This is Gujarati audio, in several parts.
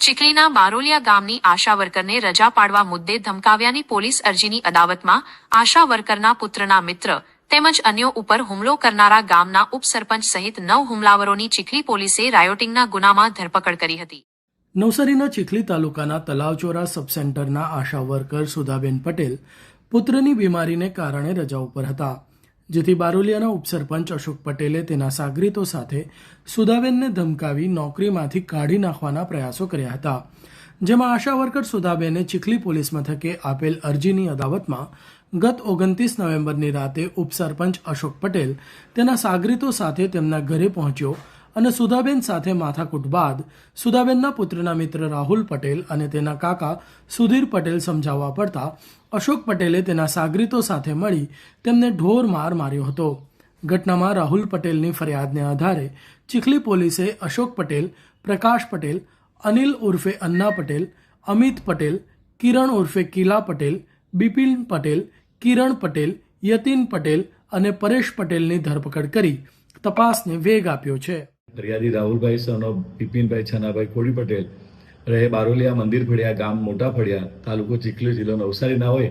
ચીખલીના બારોલિયા ગામની આશા વર્કરને રજા પાડવા મુદ્દે ધમકાવ્યાની પોલીસ અરજીની અદાવતમાં આશા વર્કરના પુત્રના મિત્ર તેમજ અન્યો ઉપર હુમલો કરનારા ગામના ઉપસરપંચ સહિત નવ હુમલાવરોની ચીખલી પોલીસે રાયોટિંગના ગુનામાં ધરપકડ કરી હતી. નવસારીના ચીખલી તાલુકાના તલાવચોરા સબસેન્ટરના આશા વર્કર સુધાબેન પટેલ પુત્રની બીમારીને કારણે રજા ઉપર હતા. જેથી બારોલિયાના ઉપસરપંચ અશોક પટેલે તેના સાગરીતો સાથે સુધાબેનને ધમકાવી નોકરીમાંથી કાઢી નાખવાના પ્રયાસો કર્યા હતા. જેમાં આશા વર્કર સુધાબેને ચીખલી પોલીસ મથકે આપેલ અરજીની અદાવતમાં ગત ઓગણત્રીસ નવેમ્બરની રાતે ઉપસરપંચ અશોક પટેલ તેના સાગરીતો સાથે તેમના ઘરે પહોંચ્યો અને સુધાબેન સાથે માથાકૂટ બાદ સુધાબેનના પુત્રના મિત્ર રાહુલ પટેલ અને તેના કાકા સુધીર પટેલ સમજાવવા પડતા અશોક પટેલે તેના સાગરીતો સાથે મળી તેમને ઢોર માર માર્યો હતો. ઘટનામાં રાહુલ પટેલની ફરિયાદને આધારે ચીખલી પોલીસે અશોક પટેલ, પ્રકાશ પટેલ, અનિલ ઉર્ફે અન્ના પટેલ, અમિત પટેલ, કિરણ ઉર્ફે કિલા પટેલ, બિપિન પટેલ, કિરણ પટેલ, યતિન પટેલ અને પરેશ પટેલની ધરપકડ કરી તપાસને વેગ આપ્યો છે. ફરિયાદી રાહુલભાઈ સનો બિપિનભાઈ છનાભાઈ કોળી પટેલ રહે બારોલિયા મંદિર ફળિયા, ગામ મોટા ફળિયા, તાલુકો ચીખલી જિલ્લો નવસારીના હોય,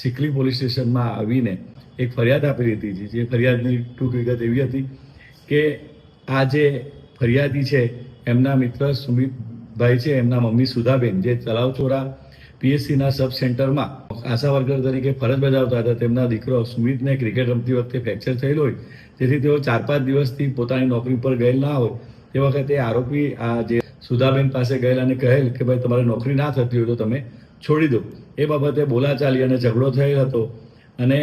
ચીખલી પોલીસ સ્ટેશનમાં આવીને એક ફરિયાદ આપેલી હતી. જે ફરિયાદની ટૂંક વિગત એવી હતી કે આ જે ફરિયાદી છે, એમના મિત્ર સુમિતભાઈ છે, એમના મમ્મી સુધાબેન, જે તલાવચોરા પીએસસીના સબ સેન્ટરમાં આશા વર્કર તરીકે ફરજ બજાવતા હતા. તેમના દીકરો સુમિતને ક્રિકેટ રમતી વખતે ફ્રેક્ચર થયેલ હોય તેથી તેઓ ચાર પાંચ દિવસથી પોતાની નોકરી પર ગયેલ ના હોય. તે વખતે આરોપી, આ જે સુધાબેન પાસે ગયેલ અને કહેલ કે, ભાઈ, તમારે નોકરી ના થતી હોય તો તમે છોડી દો. એ બાબતે બોલાચાલી અને ઝઘડો થયેલ હતો. અને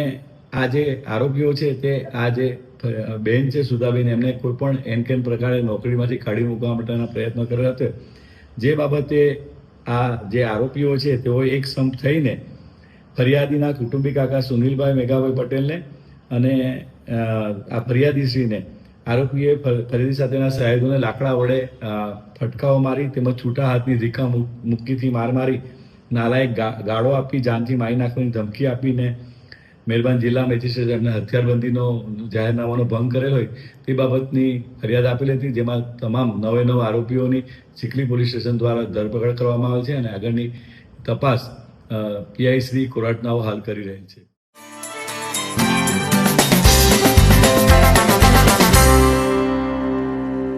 આ જે આરોપીઓ છે, તે આ જે બેન છે, સુધાબેન, એમને કોઈ પણ એન કેન પ્રકારે નોકરીમાંથી કાઢી મૂકવા માટેના પ્રયત્ન કર્યા હતા. જે બાબતે આ જે આરોપીઓ છે તેઓ એક સંપ થઈને ફરિયાદીના કુટુંબી કાકા સુનિલભાઈ મેઘાભાઈ પટેલને અને આ ફરિયાદીશ્રીને આરોપીએ ફરિયાદી સાથેના સાહેબોને લાકડા વડે ફટકાઓ મારી તેમજ છૂટા હાથની રીખા મુક્કીથી માર મારી નાલાયક ગાળો આપી, જાનથી મારી નાખવાની ધમકી આપીને મહેરબાન જિલ્લા મેજિસ્ટ્રેટ એમને હથિયારબંધીનો જાહેરનામાનો ભંગ કરેલ હોય, તે બાબતની ફરિયાદ આપેલી હતી, જેમાં તમામ નવે નવ આરોપીઓની ચીખલી પોલીસ સ્ટેશન દ્વારા ધરપકડ કરવામાં આવે છે અને આગળની તપાસ પીઆઈ શ્રી કોરાટનાઓ હાલ કરી રહી છે.